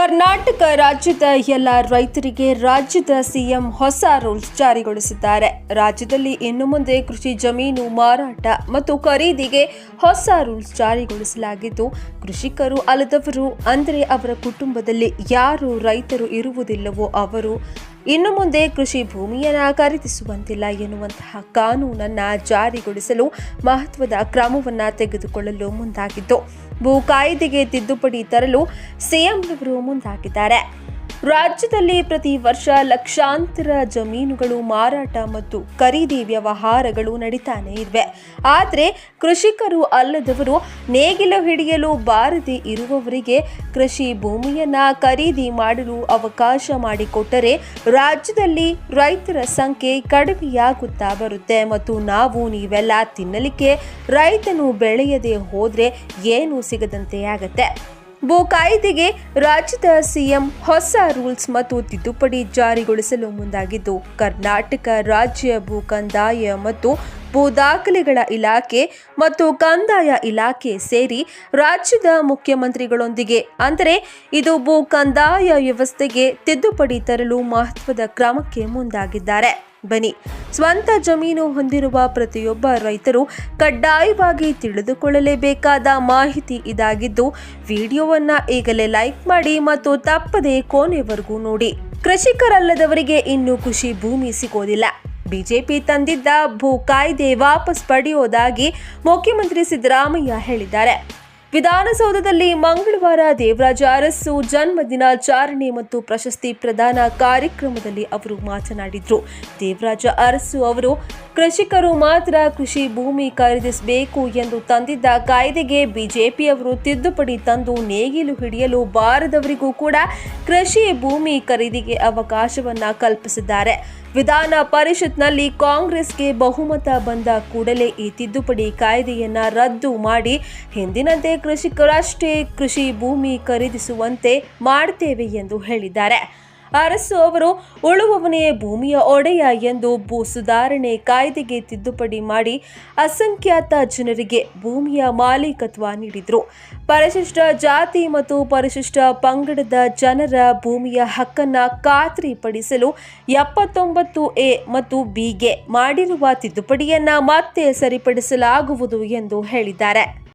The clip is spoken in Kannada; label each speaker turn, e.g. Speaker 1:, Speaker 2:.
Speaker 1: ಕರ್ನಾಟಕ ರಾಜ್ಯದ ಎಲ್ಲ ರೈತರಿಗೆ ರಾಜ್ಯದ ಸಿಎಂ ಹೊಸ ರೂಲ್ಸ್ ಜಾರಿಗೊಳಿಸಿದ್ದಾರೆ. ರಾಜ್ಯದಲ್ಲಿ ಇನ್ನು ಮುಂದೆ ಕೃಷಿ ಜಮೀನು ಮಾರಾಟ ಮತ್ತು ಖರೀದಿಗೆ ಹೊಸ ರೂಲ್ಸ್ ಜಾರಿಗೊಳಿಸಲಾಗಿದ್ದು, ಕೃಷಿಕರು ಅಲ್ಲದವರು ಅಂದರೆ ಅವರ ಕುಟುಂಬದಲ್ಲಿ ಯಾರು ರೈತರು ಇರುವುದಿಲ್ಲವೋ ಅವರು ಇನ್ನು ಮುಂದೆ ಕೃಷಿ ಭೂಮಿಯನ್ನು ಖರೀದಿಸುವಂತಿಲ್ಲ ಎನ್ನುವಂತಹ ಕಾನೂನನ್ನು ಜಾರಿಗೊಳಿಸಲು ಮಹತ್ವದ ಕ್ರಮವನ್ನು ತೆಗೆದುಕೊಳ್ಳಲು ಮುಂದಾಗಿದ್ದು, ಭೂ ಕಾಯ್ದೆಗೆ ತಿದ್ದುಪಡಿ ತರಲು ಸಿಎಂರವರು ಮುಂದಾಗಿದ್ದಾರೆ. ರಾಜ್ಯದಲ್ಲಿ ಪ್ರತಿ ವರ್ಷ ಲಕ್ಷಾಂತರ ಜಮೀನುಗಳು ಮಾರಾಟ ಮತ್ತು ಖರೀದಿ ವ್ಯವಹಾರಗಳು ನಡೀತಾನೆ ಇವೆ. ಆದರೆ ಕೃಷಿಕರು ಅಲ್ಲದವರು ನೇಗಿಲು ಹಿಡಿಯಲು ಬಾರದೆ ಇರುವವರಿಗೆ ಕೃಷಿ ಭೂಮಿಯನ್ನು ಖರೀದಿ ಮಾಡಲು ಅವಕಾಶ ಮಾಡಿಕೊಟ್ಟರೆ ರಾಜ್ಯದಲ್ಲಿ ರೈತರ ಸಂಖ್ಯೆ ಕಡಿಮೆಯಾಗುತ್ತಾ ಬರುತ್ತೆ. ಮತ್ತು ನಾವು ನೀವೆಲ್ಲ ತಿನ್ನಲಿಕ್ಕೆ ರೈತನು ಬೆಳೆಯದೆ ಹೋದರೆ ಏನು ಸಿಗದಂತೆ ಆಗತ್ತೆ? ಭೂ ಕಾಯ್ದೆಗೆ ರಾಜ್ಯದ ಸಿಎಂ ಹೊಸ ರೂಲ್ಸ್ ಮತ್ತು ತಿದ್ದುಪಡಿ ಜಾರಿಗೊಳಿಸಲು ಮುಂದಾಗಿದ್ದು, ಕರ್ನಾಟಕ ರಾಜ್ಯ ಭೂ ಕಂದಾಯ ಮತ್ತು ಭೂ ದಾಖಲೆಗಳ ಇಲಾಖೆ ಮತ್ತು ಕಂದಾಯ ಇಲಾಖೆ ಸೇರಿ ರಾಜ್ಯದ ಮುಖ್ಯಮಂತ್ರಿಗಳೊಂದಿಗೆ, ಅಂದರೆ ಇದು ಭೂ ಕಂದಾಯ ವ್ಯವಸ್ಥೆಗೆ ತಿದ್ದುಪಡಿ ತರಲು ಮಹತ್ವದ ಕ್ರಮಕ್ಕೆ ಮುಂದಾಗಿದ್ದಾರೆ. ಬನ್ನಿ. ಸ್ವಂತ ಜಮೀನು ಹೊಂದಿರುವ ಪ್ರತಿಯೊಬ್ಬ ರೈತರು ಕಡ್ಡಾಯವಾಗಿ ತಿಳಿದುಕೊಳ್ಳಲೇಬೇಕಾದ ಮಾಹಿತಿ ಇದಾಗಿದ್ದು, ವಿಡಿಯೋವನ್ನು ಈಗಲೇ ಲೈಕ್ ಮಾಡಿ ಮತ್ತು ತಪ್ಪದೆ ಕೊನೆವರೆಗೂ ನೋಡಿ. ಕೃಷಿಕರಲ್ಲದವರಿಗೆ ಇನ್ನೂ ಕೃಷಿ ಭೂಮಿ ಸಿಗೋದಿಲ್ಲ. ಬಿಜೆಪಿ ತಂದಿದ್ದ ಭೂ ಕಾಯ್ದೆ ವಾಪಸ್ ಪಡೆಯೋದಾಗಿ ಮುಖ್ಯಮಂತ್ರಿ ಸಿದ್ದರಾಮಯ್ಯ ಹೇಳಿದ್ದಾರೆ. ವಿಧಾನಸೌಧದಲ್ಲಿ ಮಂಗಳವಾರ ದೇವರಾಜ ಅರಸು ಜನ್ಮ ದಿನಾಚರಣೆ ಮತ್ತು ಪ್ರಶಸ್ತಿ ಪ್ರದಾನ ಕಾರ್ಯಕ್ರಮದಲ್ಲಿ ಅವರು ಮಾತನಾಡಿದರು. ದೇವರಾಜ ಅರಸು ಅವರು, ಕೃಷಿಕರು ಮಾತ್ರ ಕೃಷಿ ಭೂಮಿ ಖರೀದಿಸಬೇಕು ಎಂದು ತಂದಿದ್ದ ಕಾಯ್ದೆಗೆ ಬಿಜೆಪಿಯವರು ತಿದ್ದುಪಡಿ ತಂದು ನೇಗಿಲು ಹಿಡಿಯಲು ಬಾರದವರಿಗೂ ಕೂಡ ಕೃಷಿ ಭೂಮಿ ಖರೀದಿಗೆ ಅವಕಾಶವನ್ನು ಕಲ್ಪಿಸಿದ್ದಾರೆ. ವಿಧಾನ ಪರಿಷತ್ನಲ್ಲಿ ಕಾಂಗ್ರೆಸ್ಗೆ ಬಹುಮತ ಬಂದ ಕೂಡಲೇ ಈ ತಿದ್ದುಪಡಿ ಕಾಯ್ದೆಯನ್ನ ರದ್ದು ಮಾಡಿ ಹಿಂದಿನಂತೆ ಕೃಷಿಕರಷ್ಟೇ ಕೃಷಿ ಭೂಮಿ ಖರೀದಿಸುವಂತೆ ಮಾಡ್ತೇವೆ ಎಂದು ಹೇಳಿದ್ದಾರೆ. ಅರಸು ಅವರು ಉಳುವವನೇ ಭೂಮಿಯ ಒಡೆಯ ಎಂದು ಭೂ ಸುಧಾರಣೆ ಕಾಯ್ದೆಗೆ ತಿದ್ದುಪಡಿ ಮಾಡಿ ಅಸಂಖ್ಯಾತ ಜನರಿಗೆ ಭೂಮಿಯ ಮಾಲೀಕತ್ವ ನೀಡಿದರು. ಪರಿಶಿಷ್ಟ ಜಾತಿ ಮತ್ತು ಪರಿಶಿಷ್ಟ ಪಂಗಡದ ಜನರ ಭೂಮಿಯ ಹಕ್ಕನ್ನ ಖಾತ್ರಿಪಡಿಸಲು ಎಪ್ಪತ್ತೊಂಬತ್ತು ಎ ಮತ್ತು ಬಿಗೆ ಮಾಡಿರುವ ತಿದ್ದುಪಡಿಯನ್ನ ಮತ್ತೆ ಸರಿಪಡಿಸಲಾಗುವುದು ಎಂದು ಹೇಳಿದ್ದಾರೆ.